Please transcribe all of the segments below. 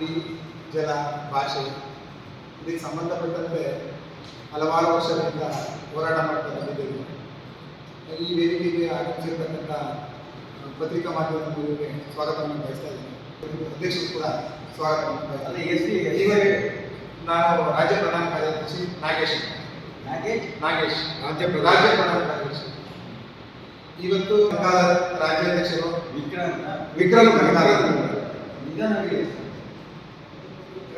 ನುಡಿ ಜಲ ಭಾಷೆ. ಇದಕ್ಕೆ ಸಂಬಂಧಪಟ್ಟಂತೆ ಹಲವಾರು ವರ್ಷಗಳಿಂದ ಹೋರಾಟ ಮಾಡ್ತಾ ಬಂದಿದ್ದೇವೆ. ಈ ವೇದಿಕೆಗೆ ಆಗಮಿಸಿರ್ತಕ್ಕಂಥ ಪತ್ರಿಕಾ ಮಾಧ್ಯಮದವರಿಗೆ ಸ್ವಾಗತವನ್ನು ಬಯಸ್ತಾ ಇದ್ದೀನಿ. ಅಧ್ಯಕ್ಷರು ಕೂಡ ಸ್ವಾಗತವನ್ನು ಬಯಸ್ತಾ ಅದೇ ಇದ್ದೀನಿ. ಎಸ್ ಈಗ ನಾನು ರಾಜ್ಯ ಪ್ರಧಾನ ಕಾರ್ಯದರ್ಶಿ ನಾಗೇಶ್. ನಾಗೇಶ್? ನಾಗೇಶ್. ರಾಜ್ಯ ರಾಜ್ಯ ಪ್ರಧಾನ ಕಾರ್ಯದರ್ಶಿ. ಇವತ್ತು ರಾಜ್ಯಾಧ್ಯಕ್ಷರು ವಿಕ್ರಮ್ ವಿಕ್ರಮ್ ಹೇಳಿ.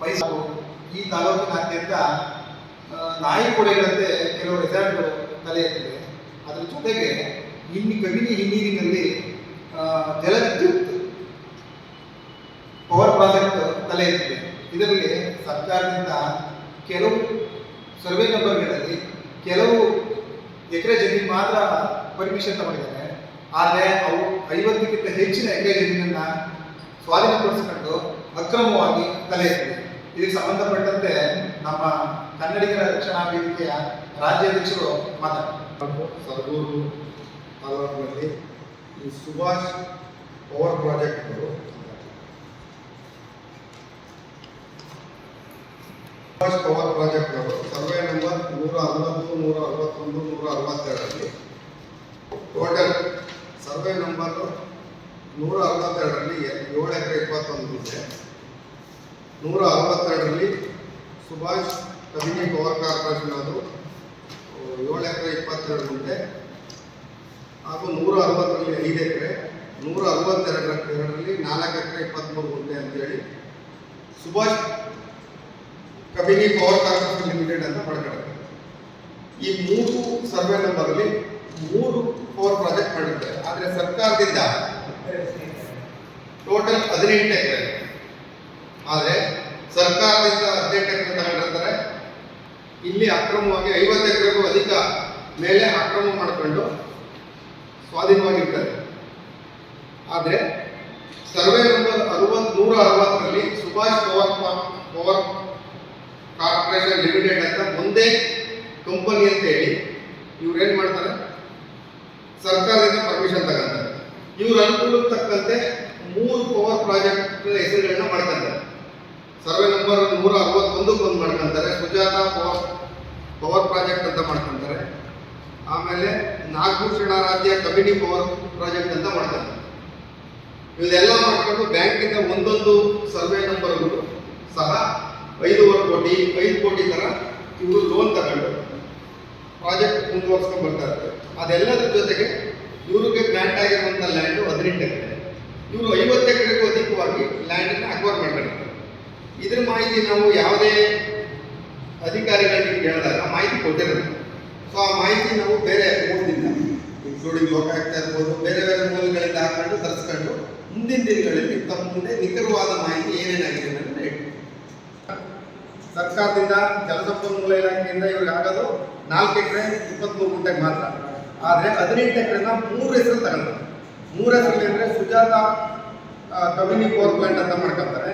ಮೈಸೂರು, ಈ ತಾಲೂಕಿನಾದ್ಯಂತ ನಾಯಿ ಕೊಡೆಗಳಂತೆ ಕೆಲವು ರೆಸಾರ್ಟ್ಗಳು ತಲೆ ಎತ್ತಿವೆ ಅದರ ಜೊತೆಗೆ ಇನ್ನು ಕಬಿನಿ ಹಿನ್ನೀರಿನಲ್ಲಿ ಜಲವಿದ್ಯುತ್ ಪವರ್ ಪ್ರಾಜೆಕ್ಟ್ ತಲೆ ಎತ್ತಿದೆ. ಇದರಲ್ಲಿ ಸರ್ಕಾರದಿಂದ ಕೆಲವು ಸರ್ವೆ ನಂಬರ್ಗಳಲ್ಲಿ ಕೆಲವು ಎಕರೆ ಜಮೀನು ಮಾತ್ರ ಪರ್ಮಿಷನ್ ತಗೊಂಡಿದ್ದಾರೆ. ಆದರೆ ಅವು ಐವತ್ತಕ್ಕಿಂತ ಹೆಚ್ಚಿನ ಎಕರೆ ಜಮೀನನ್ನು ಸ್ವಾಧೀನಪಡಿಸಿಕೊಂಡು ಅಕ್ರಮವಾಗಿ ತಲೆ ಎತ್ತಿದೆ. ಇದಕ್ಕೆ ಸಂಬಂಧಪಟ್ಟಂತೆ ನಮ್ಮ ಕನ್ನಡಿಗರ ರಕ್ಷಣಾ ವೇದಿಕೆಯ ರಾಜ್ಯಾಧ್ಯಕ್ಷರು ಮಾತಾಡ್ತಾರೆ. ಸರಗೂರು ತಾಲೂಕಿನಲ್ಲಿ ಈ ಸುಭಾಷ್ ಪವರ್ ಪ್ರಾಜೆಕ್ಟ್ಗಳು ಸುಭಾಷ್ ಪವರ್ ಪ್ರಾಜೆಕ್ಟ್ಗಳು ಸರ್ವೆ ನಂಬರ್ ನೂರ ಅರವತ್ತು, ನೂರ ಅರವತ್ತೊಂದು, ನೂರ ಅರವತ್ತೆರಡರಲ್ಲಿ ಟೋಟಲ್ ಸರ್ವೆ ನಂಬರ್ ನೂರ ಅರವತ್ತೆರಡರಲ್ಲಿ ಏಳು ಎಕರೆ ಇಪ್ಪತ್ತೊಂದು ಗುಂಟೆ ನೂರ ಅರವತ್ತೆರಡರಲ್ಲಿ ಸುಭಾಷ್ ಕಬಿನಿ ಪವರ್ ಕಾರ್ಪೊರೇಷನ್ ಅದು ಏಳು ಎಕರೆ ಇಪ್ಪತ್ತೆರಡು ಗುಂಟೆ ಹಾಗೂ ನೂರ ಅರವತ್ತರಲ್ಲಿ ಐದು ಎಕರೆ ನೂರ ಅರವತ್ತೆರಡರ ಎರಡರಲ್ಲಿ ನಾಲ್ಕು ಎಕರೆ ಇಪ್ಪತ್ತ್ಮೂರು ಗುಂಟೆ ಅಂತೇಳಿ Subhash Kabini power corporation limited ಅಂತ ಮಾಡ್ಕೊಂಡಿದ್ದಾರೆ ಈ ಮೂರು ಸರ್ವೆ ನಂಬರಲ್ಲಿ ಮೂರು ಪವರ್ ಪ್ರಾಜೆಕ್ಟ್ ಮಾಡಿದ್ದಾರೆ. ಆದರೆ ಸರ್ಕಾರದಿಂದ ಟೋಟಲ್ ಹದಿನೆಂಟು ಎಕರೆ. ಆದರೆ ಸರ್ಕಾರದಿಂದ ಹದಿನೆಂಟು ತಗೊಂಡಿರ್ತಾರೆ. ಇಲ್ಲಿ ಅಕ್ರಮವಾಗಿ ಐವತ್ತು ಎಕರೆಗೂ ಅಧಿಕ ಮೇಲೆ ಅಕ್ರಮ ಮಾಡಿಕೊಂಡು ಸ್ವಾಧೀನವಾಗಿರ್ತಾರೆ. ಆದರೆ ಸರ್ವೆ ನಂಬರ್ ಅರವತ್ ನೂರ ಅರವತ್ತರಲ್ಲಿ Subhash power power corporation limited ಅಂತ ಒಂದೇ ಕಂಪನಿ ಅಂತ ಹೇಳಿ ಇವ್ರು ಏನು ಮಾಡ್ತಾರೆ? ಸರ್ಕಾರದಿಂದ ಪರ್ಮಿಷನ್ ತಗೊಂತಾರೆ. ಇವ್ರ ಅನುಕೂಲಕ್ಕೆ ತಕ್ಕಂತೆ ಮೂರು ಪವರ್ ಪ್ರಾಜೆಕ್ಟ್ ಹೆಸರುಗಳನ್ನ ಮಾಡ್ತಾರೆ ನೂರ ಅರವತ್ತೊಂದಕ್ಕೆ ಒಂದು ಮಾಡ್ಕೊಂತಾರೆ. ಸುಜಾತ ಪವರ್ ಪವರ್ ಪ್ರಾಜೆಕ್ಟ್ ಅಂತ ಮಾಡ್ಕೊಂತಾರೆ. ಆಮೇಲೆ ನಾಗಭೂಷಣ ರಾಜ್ಯ ಕಬಿನಿ ಪವರ್ ಪ್ರಾಜೆಕ್ಟ್ ಅಂತ ಮಾಡ್ಕೊಂತಾರೆ. ಇದೆಲ್ಲ ಮಾಡ್ಕೊಂಡು ಬ್ಯಾಂಕಿಂದ ಒಂದೊಂದು ಸರ್ವೆ ನಂಬರ್ಗಳು ಸಹ ಐದೂವರೆ ಕೋಟಿ, ಐದು ಕೋಟಿ ಥರ ಇವರು ಲೋನ್ ತಗೊಂಡು ಪ್ರಾಜೆಕ್ಟ್ ಮುಂದುವರ್ಸ್ಕೊಂಡು ಬರ್ತಾರೆ ಇರ್ತಾರೆ. ಅದೆಲ್ಲದ್ರ ಜೊತೆಗೆ ಇವ್ರಿಗೆ ಗ್ರಾಂಟ್ ಆಗಿರುವಂಥ ಲ್ಯಾಂಡು ಹದಿನೆಂಟು ಎಕರೆ. ಇವರು ಐವತ್ತು ಎಕರೆಗೂ ಅಧಿಕವಾಗಿ ಲ್ಯಾಂಡನ್ನು ಅಕ್ವೈರ್ ಮಾಡ್ಕೊಂಡಿರ್ತಾರೆ ಇದ್ರ ಮಾಹಿತಿ ನಾವು ಯಾವುದೇ ಅಧಿಕಾರಿಗಳಿಗೆ ಕೇಳಿದಾಗ ಮಾಹಿತಿ ಕೊಟ್ಟಿರೋದು ಸೊ ಆ ಮಾಹಿತಿ ನಾವು ಬೇರೆ ಮೂಲದಿಂದ ಇನ್ಕ್ಲೂಡಿಂಗ್ ಆಗ್ತಾ ಇರ್ಬೋದು, ಬೇರೆ ಬೇರೆ ಮೂಲಗಳಿಂದ ಹಾಕೊಂಡು ತರಿಸ್ಕೊಂಡು ಮುಂದಿನ ದಿನಗಳಲ್ಲಿ ತಮ್ಮ ಮುಂದೆ ನಿಖರವಾದ ಮಾಹಿತಿ ಏನೇನಾಗಿದೆ ಅಂತ ಹೇಳ್ತೀವಿ. ಸರ್ಕಾರದಿಂದ ಜಲಸಂಪನ್ಮೂಲ ಇಲಾಖೆಯಿಂದ ಇವ್ರಿಗೆ ಆಗೋದು ನಾಲ್ಕು ಎಕರೆ ಇಪ್ಪತ್ತ್ಮೂರು ಗುಂಟೆಗೆ ಮಾತ್ರ. ಆದರೆ ಹದಿನೆಂಟು ಎಕರೆನ ಮೂರು ಹೆಸರು ತಗೊಂತಾರೆ ಮೂರು ಹೆಸರಲ್ಲಿ ಅಂದರೆ ಸುಜಾತ ಕಮ್ಯುನಿ ಪವರ್ ಪ್ಲಾಂಟ್ ಅಂತ ಮಾಡ್ಕೊತಾರೆ.